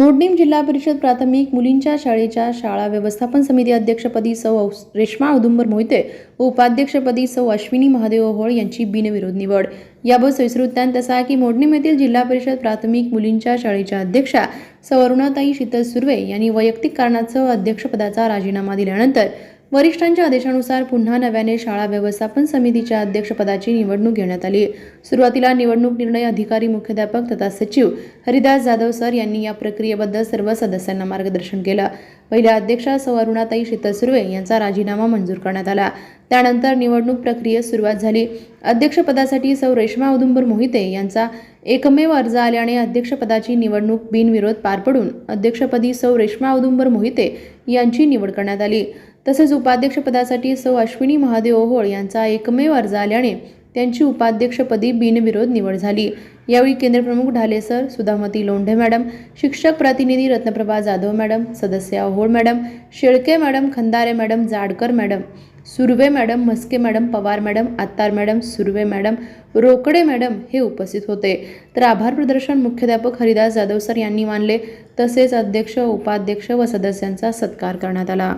मोडणीम जिल्हा परिषद प्राथमिक मुलींच्या शाळेच्या शाळा व्यवस्थापन समिती अध्यक्षपदी सौ रेश्मा औदुंबर मोहिते व उपाध्यक्षपदी सौ अश्विनी महादेव होळ यांची बिनविरोध निवड. याबाबत सविस्तर वृत्तांत असा आहे की मोडणीम येथील जिल्हा परिषद प्राथमिक मुलींच्या शाळेच्या अध्यक्षा सौ अरुणाताई शीतल सुर्वे यांनी वैयक्तिक कारणासह अध्यक्षपदाचा राजीनामा दिल्यानंतर वरिष्ठांच्या आदेशानुसार पुन्हा नव्याने शाळा व्यवस्थापन समितीच्या अध्यक्षपदाची निवडणूक घेण्यात आली. सुरुवातीला निवडणूक निर्णय अधिकारी मुख्याध्यापक तथा सचिव हरिदास जाधव सर यांनी या प्रक्रियेबद्दल सर्व सदस्यांना मार्गदर्शन केलं. पहिल्या अध्यक्षा सौ अरुणाताई शीतल सुर्वे यांचा राजीनामा मंजूर करण्यात आला. त्यानंतर निवडणूक प्रक्रियेस सुरुवात झाली. अध्यक्षपदासाठी सौ रेश्मा औदुंबर मोहिते यांचा एकमेव अर्ज आल्याने अध्यक्षपदाची निवडणूक बिनविरोध पार पडून अध्यक्षपदी सौ रेश्मा औदुंबर मोहिते यांची निवड करण्यात आली. तसेच उपाध्यक्षपदासाठी सौ अश्विनी महादेव ओहोळ यांचा एकमेव अर्ज आल्याने त्यांची उपाध्यक्षपदी बिनविरोध निवड झाली. यावेळी केंद्रप्रमुख ढाले सर सुधामती लोंढे मॅडम शिक्षक प्रतिनिधी रत्नप्रभा जाधव मॅडम सदस्य Ohol madam Shelke madam Khandare madam Jadkar madam Surve madam Mhaske madam Pawar madam Attar madam Surve madam Rokade madam हे उपस्थित होते. तर आभार प्रदर्शन मुख्याध्यापक हरिदास जाधव सर यांनी मानले. तसेच अध्यक्ष उपाध्यक्ष व सदस्यांचा सत्कार करण्यात आला.